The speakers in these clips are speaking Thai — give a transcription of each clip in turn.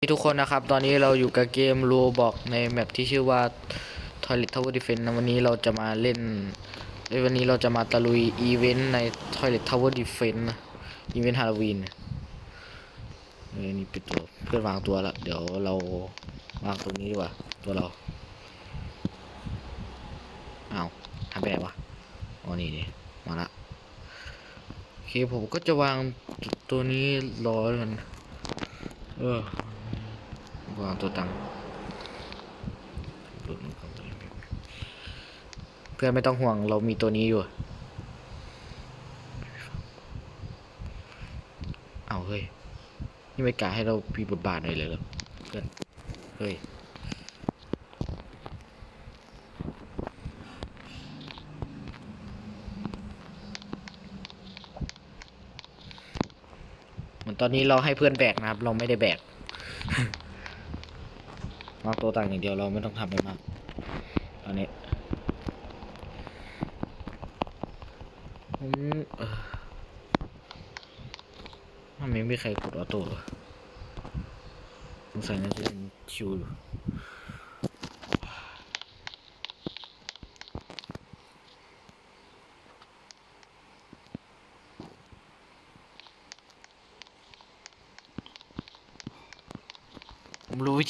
ทุกคนนะครับ ตอนนี้เราอยู่กับเกมโ o บอกในแมปที่ชื่อว่า Toilet Tower Defense นะวันนี้เราจะมาเล่นเอ้ยวันนี้เราจะมาตะลุยอีเวนต์ใน Toilet Tower Defense อีเวนต์ฮาโลวีนนี่ปิดตัวเพื่อนวางตัวละเดี๋ยวเราวางตรงนี้ดีกว่า ตัวเราเอาทำไปไหนวะอ๋อนี่นี่มาละโอเคผมก็จะวางตัวนี้รอแล้วกันเออ วางตัวตังค์เพื่อนไม่ต้องห่วงเรามีตัวนี้อยู่ เอาเฮ้ย นี่ไม่กล้าให้เรามีบทบาทหน่อยเลยเหรอเพื่อน เฮ้ยเหมือนตอนนี้เราให้เพื่อนแบกนะครับ เราไม่ได้แบกาตัวต่างอย่างเดียวเราไม่ต้องทำอะไรมากตอนนี้ผมเอ่อทำไมไม่มีใครกดออโต้สงสัยน่าจะเป็นคิวอยู่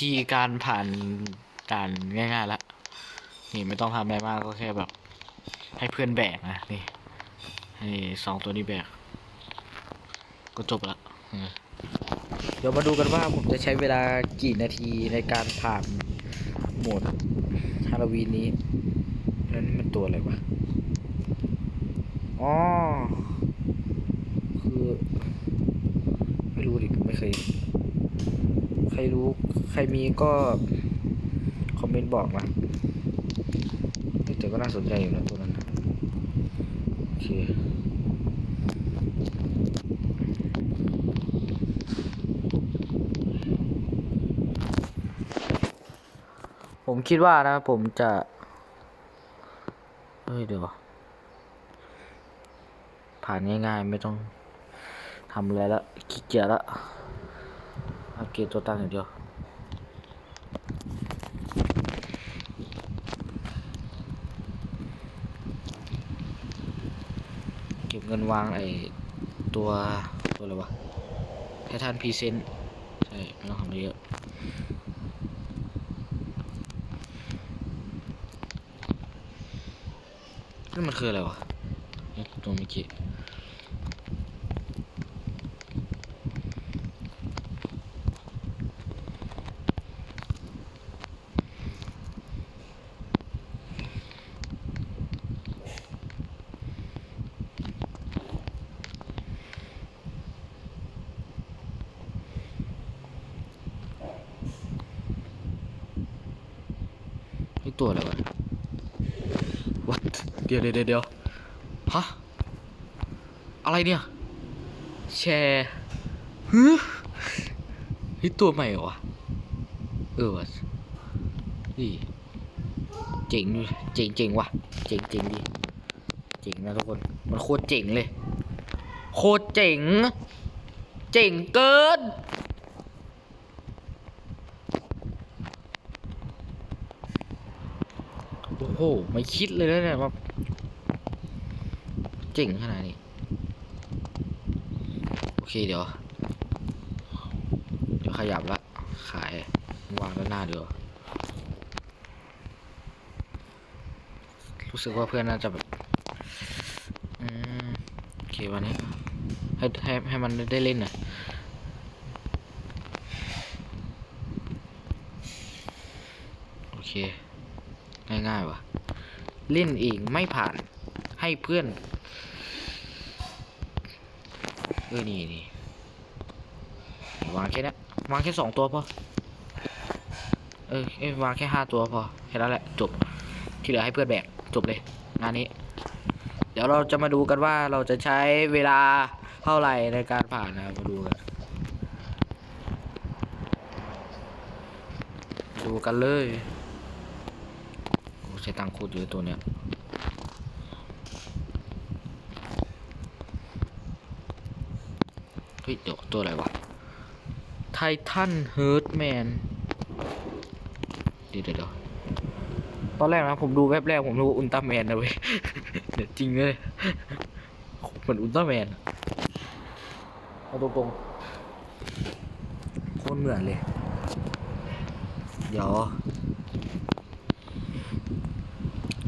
ธีการผ่านด่านง่ายๆแล้วนี่ไม่ต้องทำอะไรมากก็แค่แบบ ให้เพื่อนแบกนะนี่ให้สองตัวนี้แบก ก็จบละเออเดี๋ยวมาดูกันว่าผมจะใช้เวลากี่นาทีในการผ่านโหมดฮาโลวีนนี้นั่นมันตัวอะไรวะอ๋อคือ ไม่รู้ดิไม่เคย รรู้ใครมีก็คอมเมนต์บอกมาเฮ้ยแต่ก็น่าสนใจอยู่นะตัวนั้นโอเคผมคิดว่านะผมจะเฮ้ยเดี๋ยวผ่านง่ายๆ ไม่ต้องทำอะไรละขี้เกียจละ เอาเกมตัวตั้งอย่างเดียวเก็บเงินวางไอตัวตัวอะไรวะไททันพรีเซนต์ใช่ไม่ต้องทำเยอะนี่มันคืออะไรวะตัวเมื่อกี้ไอตัวอะไรวะ What เดี๋ยวเดี๋ยวเดี๋ยวฮะ อะไรเนี่ย แชร์ฮึฮ้ยตัวใหม่เหรอวะเออวะนี่เจ๋งเจ๋งเจ๋งว่ะเจ๋งเจ๋งดิเจ๋งนะทุกคน มันโคตรเจ๋งเลย โคตรเจ๋ง เจ๋งเกินโอ้โห ไม่คิดเลยนะเนี่ยว่า เจ๋งขนาดนี้ โอเคเดี๋ยว เดี๋ยวขยับละ ขาย วางด้านหน้าเดี๋ยว รู้สึกว่าเพื่อนน่าจะแบบอืมโอเควันนี้ ให้ให้ให้มันได้เล่นหน่อยโอเค ง่ายๆว่ะ เล่นเองไม่ผ่านให้เพื่อน เออ นี่นี่วางแค่นี้วางแค่สองตัวพอ เออเอ้ยวางแค่ห้าตัวพอ แค่นั้นแหละ จบ ที่เหลือให้เพื่อนแบก จบเลย งานนี้ เดี๋ยวเราจะมาดูกันว่าเราจะใช้เวลาเท่าไหร่ในการผ่านนะมาดูกัน ดูกันเลย โอ้ใช้ตังค์โคตรเยอะตัวเนี้ย เฮ้ยเดี๋ยว ตัวอะไรวะไททันเฮิร์ตแมนเดี๋ยวเดี๋ยวตอนแรกนะผมดูแวบแรกผมรู้ว่าอุลตร้าแมนนะเว้ยเดี๋ยวจริงเลยเหมือนอุลตร้าแมนเอาตรงๆโคตรเหมือนเลย เดี๋ยว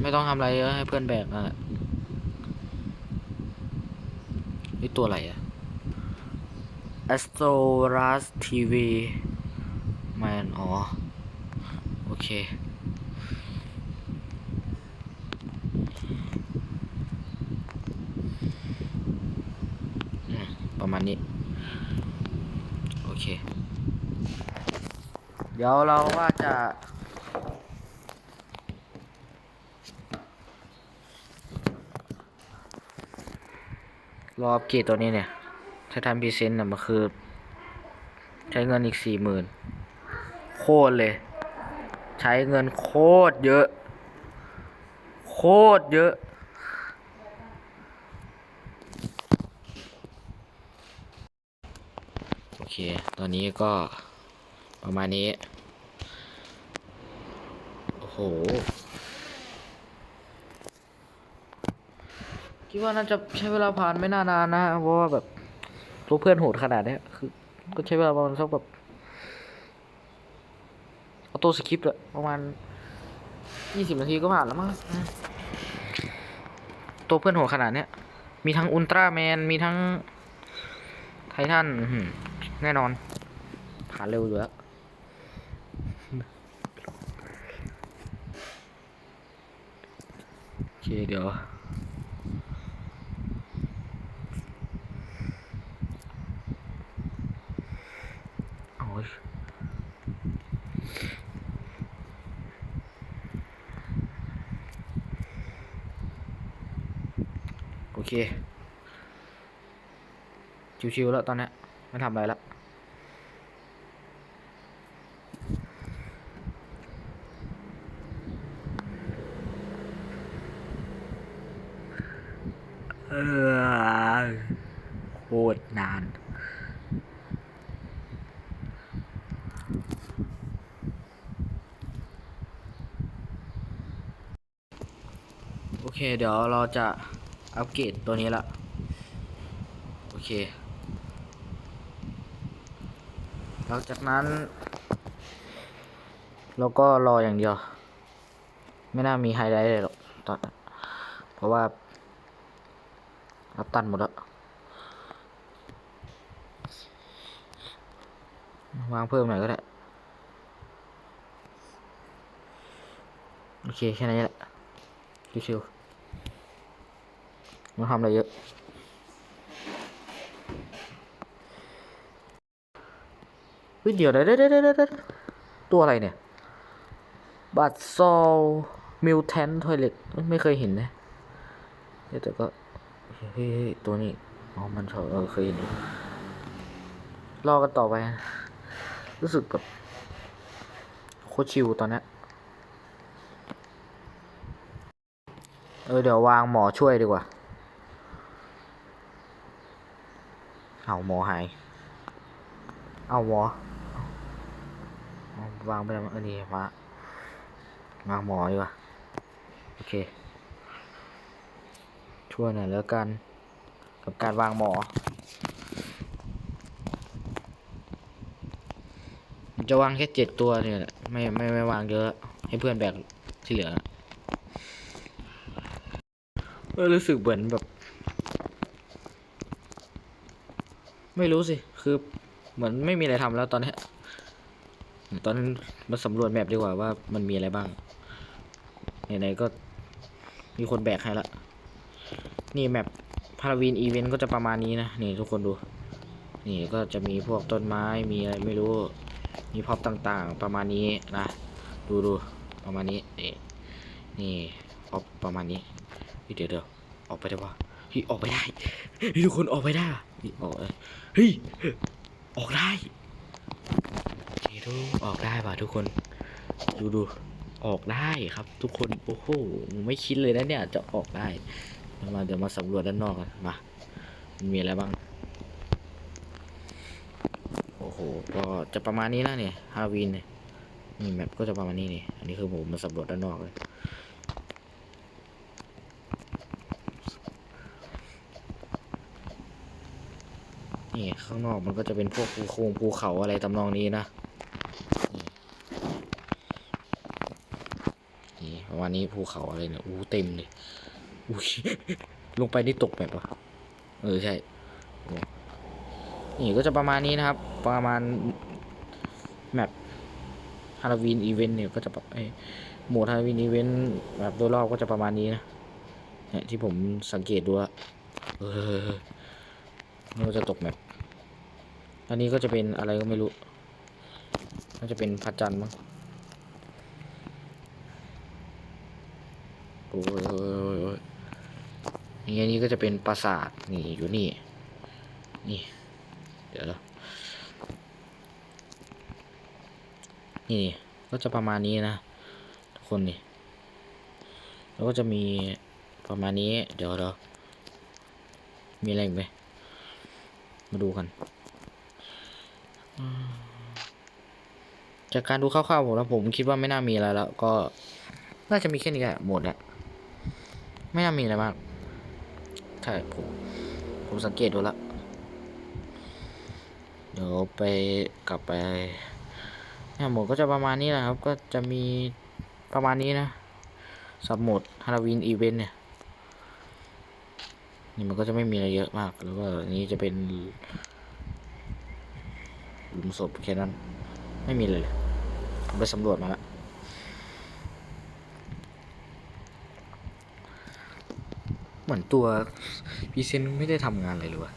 ไม่ต้องทำอะไรเยอะให้เพื่อนแบกนั่นแหละนี่ตัวอะไรอะ Astroras TV แมนอ๋อ โอเค ประมาณนี้ โอเค เดี๋ยวเราว่าจะรออัปเกรดตัวนี้เนี่ย ถ้าทำพรีเซนต์น่ะมันคือ ใช้เงินอีกสี่หมื่นโคตรเลย ใช้เงินโคตรเยอะ โคตรเยอะโอเค ตอนนี้ก็ประมาณนี้ โอ้โห คิดว่าน่าจะใช้เวลาผ่านไม่นานๆนะ เพราะว่าแบบ ตัวเพื่อนโหดขนาดเนี้ยคือก็ใช้เวลาประมาณสักแบบออโต้สคริปต์อะประมาณยี่สิบนาทีก็ผ่านแล้วมั้งตัวเพื่อนโหดขนาดเนี้ย มีทั้งอุลตร้าแมน มีทั้งไททันแน่นอน ผ่านเร็วอยู่แล้วโอเคเดี๋ยว โอ้ยโอ เค ชิวๆแล้วตอนนี้ไม่ทำอะไรละเออโคตรนานโอเค เดี๋ยวเราจะ อัปเกรดตัวนี้ละ โอเค หลังจากนั้น เราก็รออย่างเดียว ไม่น่ามีไฮไลท์เลยหรอกตอนเพราะว่ารับตันหมดแล้ว วางเพิ่มหน่อยก็ได้ โอเค แค่นี้แหละชิวๆ ไม่ทำอะไรเยอะเฮ้ยเดี๋ยวเดี๋ยวเดี๋ยวเดี๋ยวตัวอะไรเนี่ย บัตซอลมิวแทนทอยเล็ตไม่เคยเห็นนะเดี๋ยวแต่ก็ เฮ้ยตัวนี้ อ๋อ มันชอบเออเคยเห็นรอกันต่อไป รู้สึกแบบโคชิวตอนเนี้ยเออเดี๋ยววางหมอช่วยดีกว่า เอาหมอหาย เอาหมอวางไปแล้วเออนี่มาวางหมอดีกว่า โอเค ช่วยหน่อยแล้วกัน กับการวางหมอ จะวางแค่เจ็ดตัวเนี่ยแหละไม่ไม่ไม่วางเยอะ ให้เพื่อนแบกที่เหลือเออรู้สึกเหมือนแบบ ไม่รู้สิ คือเหมือนไม่มีอะไรทำแล้วตอนนี้ ตอนนั้นมาสำรวจแมปดีกว่าว่ามันมีอะไรบ้าง ไหนๆก็มีคนแบกให้ละ นี่แมปพาราวีนอีเวนต์ก็จะประมาณนี้นะ นี่ทุกคนดู นี่ก็จะมีพวกต้นไม้ มีอะไรไม่รู้ มีพ็อพต่างๆ ประมาณนี้นะ ดูดูประมาณนี้ นี่นี่พ็อพประมาณนี้ เดี๋ยวเดี๋ยวออกไปได้ปะเฮ้ยออกไปได้ ทุกคนออกไปได้ อะเฮ้ยออกเลยเฮ้ยออกได้เฮ้ยดูออกได้ป่ะทุกคน ดูดูออกได้ครับ ทุกคนโอ้โหไม่คิดเลยนะเนี่ยจะออกได้มาเดี๋ยวมาสำรวจด้านนอกกันมามันมีอะไรบ้างโอ้โหก็จะประมาณนี้นะเนี่ยฮาวีนเนี่ยนี่แมปก็จะประมาณนี้นี่อันนี้คือผมมาสำรวจด้านนอกเลย นี่ข้างนอกมันก็จะเป็นพวกภูโคงภูเขาอะไรตำนองนี้นะนี่นี่ประมาณนี้ภูเขาอะไรเนี่ยอู้เต็มเลยอุ้ยลงไปนี่ตกแบบวะเออใช่นี่ก็จะประมาณนี้นะครับ ประมาณแมปฮาโลวีนอีเวนต์เนี่ยก็จะแบบไอ้โหมดฮาโลวีนอีเวนต์แบบโดยรอบก็จะประมาณนี้นะเนี่ยที่ผมสังเกตดูอะเออ มันก็จะตกแมปอันนี้ก็จะเป็นอะไรก็ไม่รู้น่าจะเป็นพระจันทร์มั้งโอ้ยโอ้ยโอ้ยนี่อันนี้ก็จะเป็นปราสาทนี่อยู่นี่ นี่ เดี๋ยวนะนี่ก็จะประมาณนี้นะ ทุกคนนี่แล้วก็จะมีประมาณนี้ เดี๋ยวเรามีอะไรอีกไหม มาดูกัน จากการดูคร่าวๆผมแล้วผมคิดว่าไม่น่ามีอะไรแล้ว ก็ น่าจะมีแค่นี้แหละหมดแหละไม่น่ามีอะไรมาก ใช่ผม ผมสังเกตดูแล้วเดี๋ยวไปกลับไปเนี่ยหมดก็จะประมาณนี้แหละครับ ก็จะมีประมาณนี้นะสับหมดฮาโลวีนอีเวนต์เนี่ย นี่มันก็จะไม่มีอะไรเยอะมาก แล้วก็นี้จะเป็นหลุมศพแค่นั้น ไม่มีเลยเลยผมไปสำรวจมาแล้วเหมือนตัวพีเซนไม่ได้ทำงานอะไรเลยวะ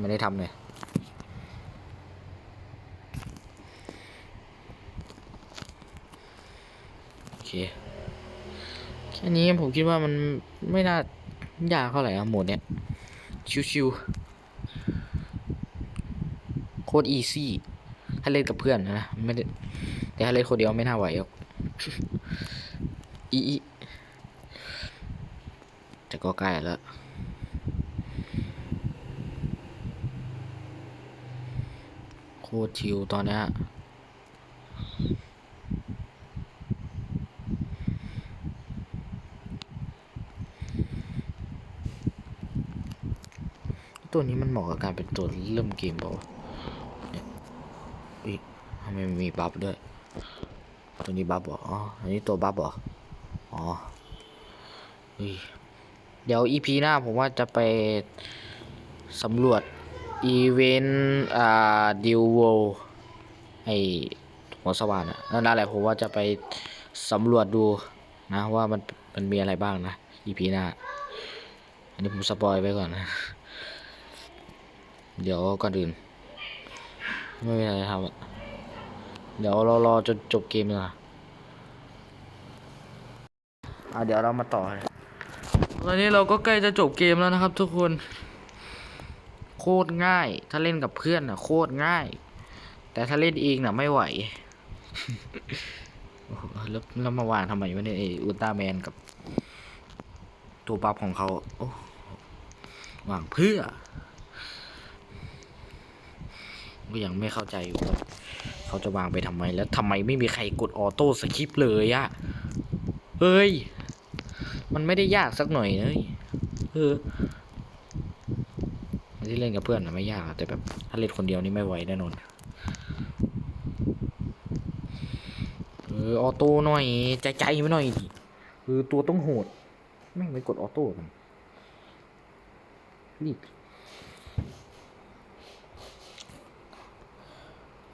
ไม่ได้ทำเลย เค แค่นี้ผมคิดว่ามันไม่น่ายากเท่าไหร่อะโหมดเนี้ย ชิวๆ โคตรอีซี่ ถ้าเล่นกับเพื่อนนะ ไม่ได้ แต่ถ้าเล่นคนเดียวไม่น่าไหวหรอกอีอีแต่ก็ใกล้แล้วโคตรชิวตอนเนี้ ตัวนี้มันเหมาะกับการเป็นตัวเริ่มเกมเปล่าวะเนี่ยอุ๊ยทำไมมันมีบัฟด้วย ตัวนี้บัฟเหรออ๋อ อันนี้ตัวบัฟเหรอ อ๋ออุ๊ยเดี๋ยวอีพีหน้าผมว่าจะไปสำรวจอีเวนต์อ่าดิวโวไอหัวสว่านอะนั่นแหละผมว่าจะไปสำรวจดูนะว่ามันมันมีอะไรบ้างนะอีพีหน้า อันนี้ผมสปอยไว้ก่อนนะ เดี๋ยวก่อนอื่น ไม่มีอะไรทำอะเดี๋ยวเรารอจนจบเกมเลยนะอะเดี๋ยวเรามาต่อตอนนี้เราก็ใกล้จะจบเกมแล้วนะครับ ทุกคน โคตรง่าย ถ้าเล่นกับเพื่อนน่ะ โคตรง่าย แต่ถ้าเล่นเองน่ะไม่ไหวแล้วแล้วมาวางทำไมวะเนี่ยไออุลตร้าแมนกับ ตัวบัฟของเขาวางเพื่อ ก็ยังไม่เข้าใจอยู่ว่าเขาจะวางไปทำไมแล้วทำไมไม่มีใครกดออโต้สคริปต์เลยอะเฮ้ย มันไม่ได้ยากสักหน่อยเลยเออที่เล่นกับเพื่อนนะไม่ยากแต่แบบถ้าเล่นคนเดียวนี่ไม่ไหวแน่นอนเออออโต้หน่อย ใจใจไม่หน่อยคือตัวต้องโหดแม่ไม่กดออโต้กันรีบเออใ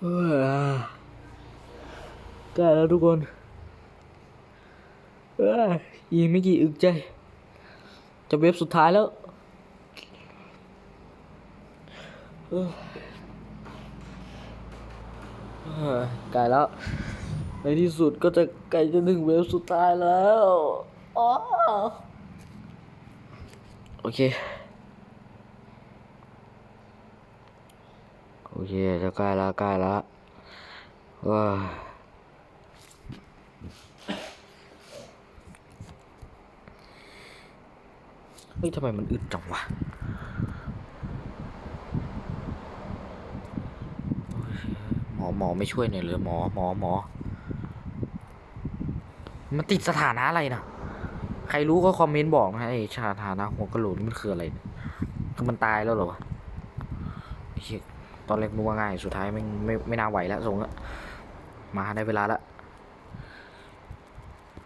กล้แล้วทุกคนอีกไม่กี่อึกใจ จะเว็บสุดท้ายแล้วกล้แล้ว ในที่สุดก็จะใกล้จะถึงเวฟสุดท้ายแล้ว โอเค โอเคจะใกล้แล้วใกล้แล้วว้าเฮ้ยทำไมมันอึดจังวะหมอหมอไม่ช่วยหน่อยเลยหมอหมอหมอมันติดสถานะอะไรนะใครรู้ก็คอมเมนต์บอกนะไอ้สถานะหัวกระโหลกนี่มันคืออะไรเนี่ยคือมันตายแล้วเหรอวะเหี้ย อนแรกนึกว่าง่าย สุดท้ายไม่ไม่ไม่น่าไหวแล้วส่งแล้วมาได้เวลาแล้ว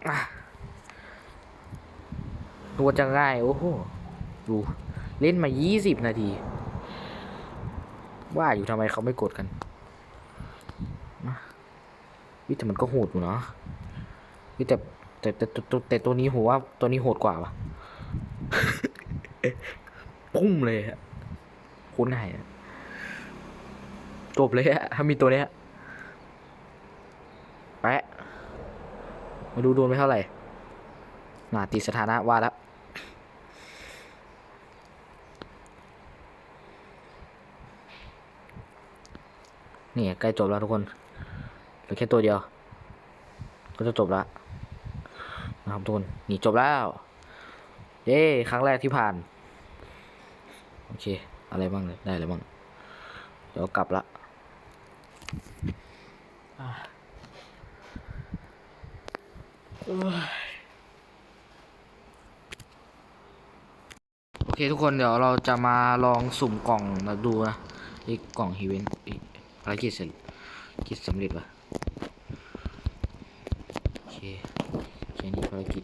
อะตัวจะง่าย โอ้โห ดู เล่นมายี่สิบนาที ว่าอยู่ทำไมเขาไม่กดกันวิแต่มันก็โหดอยู่เนาะวิแต่แต่แต่แต่แต,แต่ตัวนี้ผมว่าตัวนี้โหดกว่าปะพุ่มเลยฮะโคตรง่ายอะ จบเลยฮะถ้ามีตัวเนี้ยแปะมาดูโดนไปเท่าไหร่น่าติดสถานะว่าแล้วนี่ใกล้จบแล้วทุกคนเหลือแค่ตัวเดียว ก็จะจบแล้วนะครับทุกคนนี่จบแล้ว เย้ครั้งแรกที่ผ่าน โอเค อะไรบ้างเนี่ยได้อะไรบ้าง เดี๋ยวกลับละเอ้ย โอเคทุกคนเดี๋ยวเราจะมาลองสุ่มกล่องมาดูนะไอ้กล่องฮีเวนภารกิจเสร็จกิจสำเร็จปะโอเคแค่นี้ภารกิจ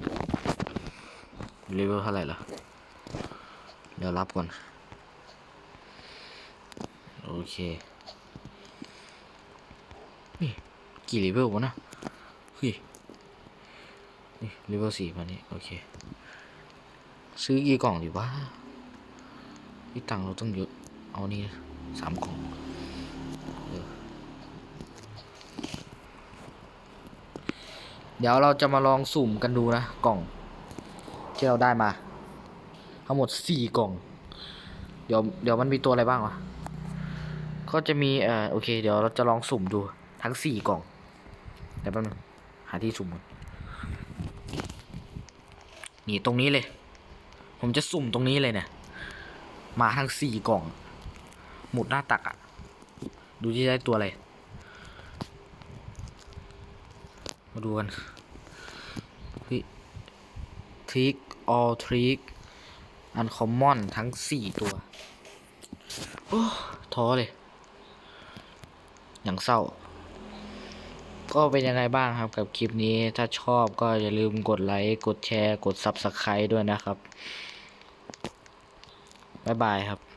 เลเวลเท่าไหร่ละเดี๋ยวรับก่อน โอเคนี่กี่เลเวลวะนะเฮ้ย นี่เลเวลสี่มานี่โอเค ซื้อกี่กล่องดีวะพี่ตังเราต้องเยอะ เอานี่สามกล่องเออเดี๋ยวเราจะมาลองสุ่มกันดูนะ กล่อง ที่เราได้มา ทั้งหมดสี่กล่อง เดี๋ยวเดี๋ยวมันมีตัวอะไรบ้างวะก็จะมีเอ่อโอเค เดี๋ยวเราจะลองสุ่มดูทั้งสี่กล่องเดี๋ยวแป๊บนึงหาที่สุ่มก่อน นี่ตรงนี้เลย ผมจะสุ่มตรงนี้เลยเนี่ย มาทั้งสี่กล่อง หมุดหน้าตักอะดูที่ได้ตัวอะไร มาดูกันทริกออทริกอันคอมมอนทั้งสี่ตัว โอ้ท้อเลย อย่างเศร้า ก็เป็นยังไงบ้างครับกับคลิปนี้ถ้าชอบก็อย่าลืมกดไลค์กดแชร์ กด Subscribe ด้วยนะครับ บ๊ายบายครับ